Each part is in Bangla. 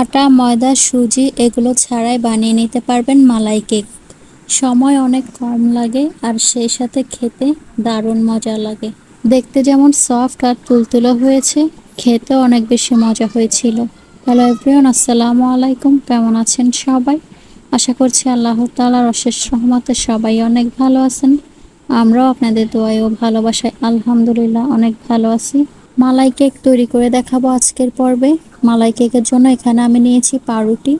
আটা, ময়দা, সুজি এগুলো ছাড়াই বানিয়ে নিতে পারবেন মালাই কেক। সময় অনেক কম লাগে আর সেই সাথে খেতে দারুণ মজা লাগে। দেখতে যেমন সফট আর তুলতুলো হয়েছে, খেতেও অনেক বেশি মজা হয়েছিল। হ্যালো এভরিওয়ান, আসসালামু আলাইকুম। কেমন আছেন সবাই? আশা করছি আল্লাহ তালার অশেষ রহমতে সবাই অনেক ভালো আছেন। আমরাও আপনাদের দোয়ায় ও ভালোবাসায় আলহামদুলিল্লাহ অনেক ভালো আছি। মালাই কেক তৈরি করে দেখাবো আজকের পর্বে। মালাই কেকের জন্য এখানে আমি নিয়েছি পাউরুটি।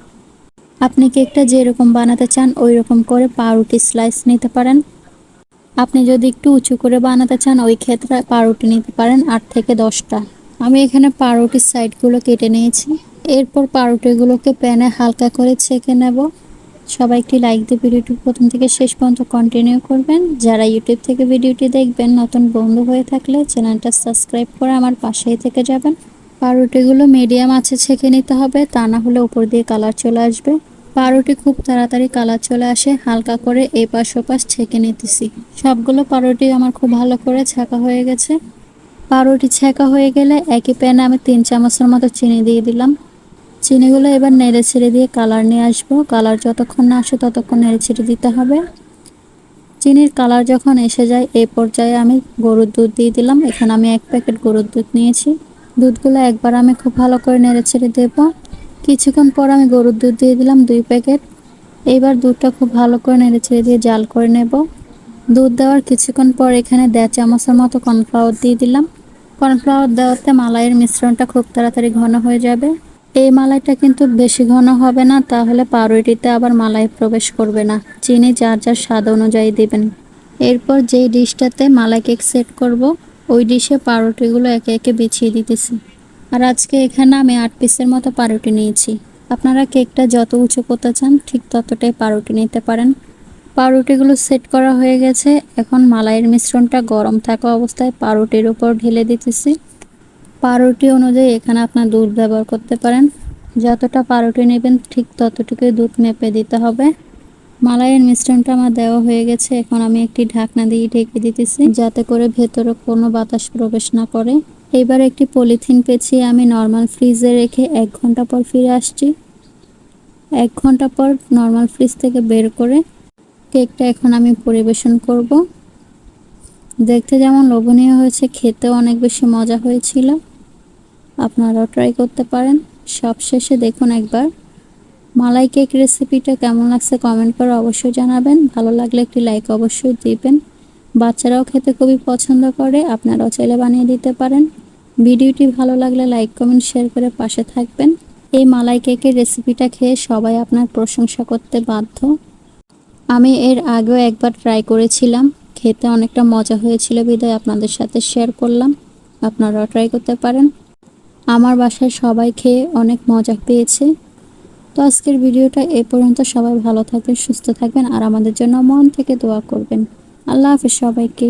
আপনি কেকটা যেরকম বানাতে চান ওই রকম করে পাউরুটি স্লাইস নিতে পারেন। আপনি যদি একটু উঁচু করে বানাতে চান, ওই ক্ষেত্রে পাউরুটি নিতে পারেন আট থেকে দশটা। আমি এখানে পাউরুটির সাইডগুলো কেটে নিয়েছি। এরপর পাউরুটিগুলোকে প্যানে হালকা করে ছেঁকে নেব। সবাই একটি লাইক দিয়ে ভিডিওটি প্রথম থেকে শেষ পর্যন্ত কন্টিনিউ করবেন। যারা ইউটিউব থেকে ভিডিওটি দেখবেন, নতুন বন্ধু হয়ে থাকলে চ্যানেলটা সাবস্ক্রাইব করে আমার পাশেই থেকে যাবেন। পাউরুটিগুলো মিডিয়াম আছে ছেঁকে নিতে হবে, তা না হলে উপর দিয়ে কালার চলে আসবে। পাউরুটি খুব তাড়াতাড়ি কালার চলে আসে, হালকা করে এই পাশ ওপাশ ছেঁকে নিতেছি। সবগুলো পাউরুটি আমার খুব ভালো করে ছাঁকা হয়ে গেছে। পাউরুটি ছেঁকা হয়ে গেলে একই প্যানে আমি তিন চামচের মতো চিনি দিয়ে দিলাম। চিনিগুলো এবার নেড়ে ছেড়ে দিয়ে কালার নিয়ে আসব। কালার যতক্ষণ না আসে ততক্ষণ নেড়ে ছেড়ে দিতে হবে। চিনির কালার যখন এসে যায় এই পর্যায়ে আমি গরুর দুধ দিয়ে দিলাম। এখানে আমি এক প্যাকেট গরুর দুধ নিয়েছি। দুধগুলো একবার আমি খুব ভালো করে নেড়ে ছেড়ে দেবো। কিছুক্ষণ পর আমি গরুর দুধ দিয়ে দিলাম দুই প্যাকেট। এইবার দুধটা খুব ভালো করে নেড়ে ছেড়ে দিয়ে জাল করে নেব। দুধ দেওয়ার কিছুক্ষণ পর এখানে দেড় চামচের মতো কর্নফ্লাওয়ার দিয়ে দিলাম। কর্নফ্লাওয়ার দেওয়াতে মালাইয়ের মিশ্রণটা খুব তাড়াতাড়ি ঘন হয়ে যাবে। এই মালাইটা কিন্তু বেশি ঘন হবে না, তাহলে পাউরুটিতে আবার মালাই প্রবেশ করবে না। চিনি যার যার স্বাদ অনুযায়ী দেবেন। এরপর যেই ডিশটাতে মালাই কেক সেট করব ওই ডিশে পাউরুটিগুলো একে একে বিছিয়ে দিতেছি। আর আজকে এখানে আমি আট পিসের মতো পাউরুটি নিয়েছি। আপনারা কেকটা যত উঁচু করতে চান, ঠিক ততটাই পাউরুটি নিতে পারেন। পাউরুটিগুলো সেট করা হয়ে গেছে। এখন মালাইয়ের মিশ্রণটা গরম থাকা অবস্থায় পাউরুটির উপর ঢেলে দিতেছি। পাউরুটি অনুযায়ী এখানে আপনার দুধ ব্যবহার করতে পারেন। যতটা পাউরুটি নেবেন, ঠিক ততটুকুই দুধ মেপে দিতে হবে। মালাইয়ের মিশ্রণটা আমার দেওয়া হয়ে গেছে। এখন আমি একটি ঢাকনা দিয়ে ঢেকে দিতেছি, যাতে করে ভেতরে কোনো বাতাস প্রবেশ না করে। এবার একটি পলিথিন পেঁচিয়ে আমি নর্মাল ফ্রিজে রেখে এক ঘণ্টা পর ফিরে আসছি। এক ঘণ্টা পর নর্মাল ফ্রিজ থেকে বের করে কেকটা এখন আমি পরিবেশন করব। দেখতে যেমন লোভনীয় হয়েছে, খেতেও অনেক বেশি মজা হয়েছিল। আপনারাও ট্রাই করতে পারেন। সবশেষে দেখুন একবার। মালাই কেক রেসিপিটা কেমন লাগছে কমেন্ট করে অবশ্যই জানাবেন। ভালো লাগলে একটি লাইক অবশ্যই দিবেন। বাচ্চারাও খেতে খুবই পছন্দ করে, আপনারাও চাইলে বানিয়ে দিতে পারেন। ভিডিওটি ভালো লাগলে লাইক কমেন্ট শেয়ার করে পাশে থাকবেন। এই মালাই কেকের রেসিপিটা খেয়ে সবাই আপনার প্রশংসা করতে বাধ্য। আমি এর আগেও একবার ট্রাই করেছিলাম। খেতে অনেকটা মজা হয়েছিল বিদায়, আপনাদের সাথে শেয়ার করলাম। আপনারাও ট্রাই করতে পারেন। আমার বাসায় সবাই খেয়ে অনেক মজা পেয়েছে। তো আজকের ভিডিওটা এ পর্যন্ত। সবাই ভালো থাকবেন, সুস্থ থাকবেন, আর আমাদের জন্য মন থেকে দোয়া করবেন। আল্লাহ হাফিজ সবাইকে।